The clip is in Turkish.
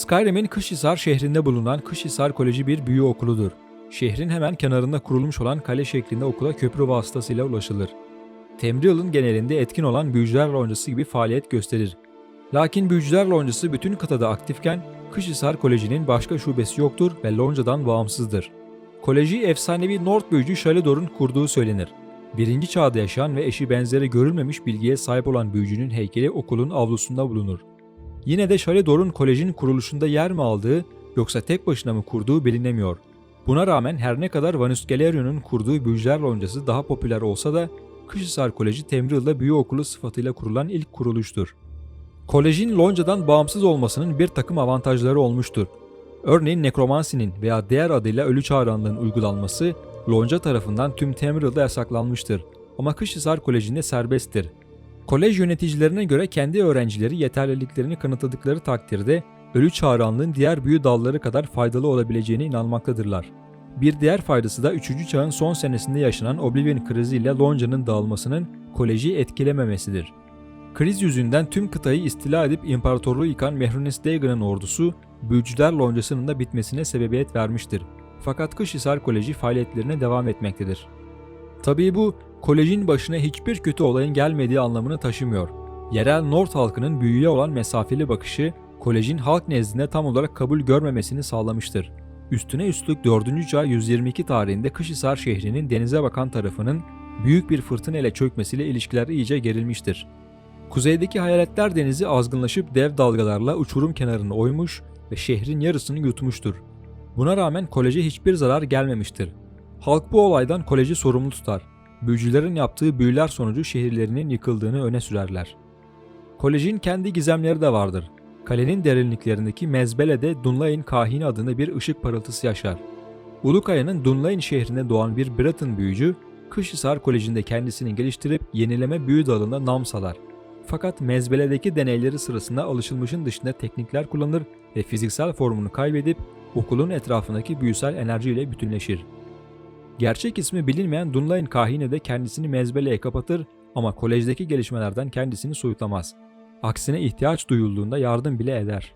Skyrim'in Kışhisar şehrinde bulunan Kışhisar Koleji bir büyü okuludur. Şehrin hemen kenarında kurulmuş olan kale şeklinde okula köprü vasıtasıyla ulaşılır. Temriyal'ın genelinde etkin olan Büyücüler Loncası gibi faaliyet gösterir. Lakin Büyücüler Loncası bütün kıtada aktifken Kışhisar Koleji'nin başka şubesi yoktur ve Lonca'dan bağımsızdır. Koleji efsanevi Nord büyücü Shalidor'un kurduğu söylenir. Birinci çağda yaşayan ve eşi benzeri görülmemiş bilgiye sahip olan büyücünün heykeli okulun avlusunda bulunur. Yine de Shalidor'un kolejin kuruluşunda yer mi aldığı yoksa tek başına mı kurduğu bilinemiyor. Buna rağmen her ne kadar Vanus Galerion'un kurduğu büyücüler loncası daha popüler olsa da Kışhisar Koleji Temril'de büyü okulu sıfatıyla kurulan ilk kuruluştur. Kolejin loncadan bağımsız olmasının bir takım avantajları olmuştur. Örneğin nekromansinin veya diğer adıyla ölü çağrılanlığın uygulanması lonca tarafından tüm Temril'de yasaklanmıştır ama Kışhisar Koleji'nde serbesttir. Kolej yöneticilerine göre kendi öğrencileri yeterliliklerini kanıtladıkları takdirde ölü çağrılanlığın diğer büyü dalları kadar faydalı olabileceğine inanmaktadırlar. Bir diğer faydası da 3. çağın son senesinde yaşanan Oblivion krizi ile Lonca'nın dağılmasının koleji etkilememesidir. Kriz yüzünden tüm kıtayı istila edip imparatorluğu yıkan Mehrunes Dagon'ın ordusu, Büyücüler Loncası'nın da bitmesine sebebiyet vermiştir. Fakat Kışhisar Koleji faaliyetlerine devam etmektedir. Tabii bu, kolejin başına hiçbir kötü olayın gelmediği anlamını taşımıyor. Yerel Nord halkının büyüye olan mesafeli bakışı, kolejin halk nezdinde tam olarak kabul görmemesini sağlamıştır. Üstüne üstlük 4. çağ 122 tarihinde Kışhisar şehrinin denize bakan tarafının büyük bir fırtına ile çökmesiyle ilişkiler iyice gerilmiştir. Kuzeydeki Hayaletler Denizi azgınlaşıp dev dalgalarla uçurum kenarını oymuş ve şehrin yarısını yutmuştur. Buna rağmen koleje hiçbir zarar gelmemiştir. Halk bu olaydan koleji sorumlu tutar. Büyücülerin yaptığı büyüler sonucu şehirlerinin yıkıldığını öne sürerler. Kolejin kendi gizemleri de vardır. Kalenin derinliklerindeki mezbelede Dunlain Kahini adında bir ışık parıltısı yaşar. Ulukaya'nın Dunlain şehrinde doğan bir Breton büyücü, Kışhisar Koleji'nde kendisini geliştirip yenileme büyü dalında nam salar. Fakat mezbeledeki deneyleri sırasında alışılmışın dışında teknikler kullanır ve fiziksel formunu kaybedip okulun etrafındaki büyüsel enerjiyle bütünleşir. Gerçek ismi bilinmeyen Dunlain Kahine de kendisini mezbeleye kapatır ama kolejdeki gelişmelerden kendisini soyutlamaz. Aksine ihtiyaç duyulduğunda yardım bile eder.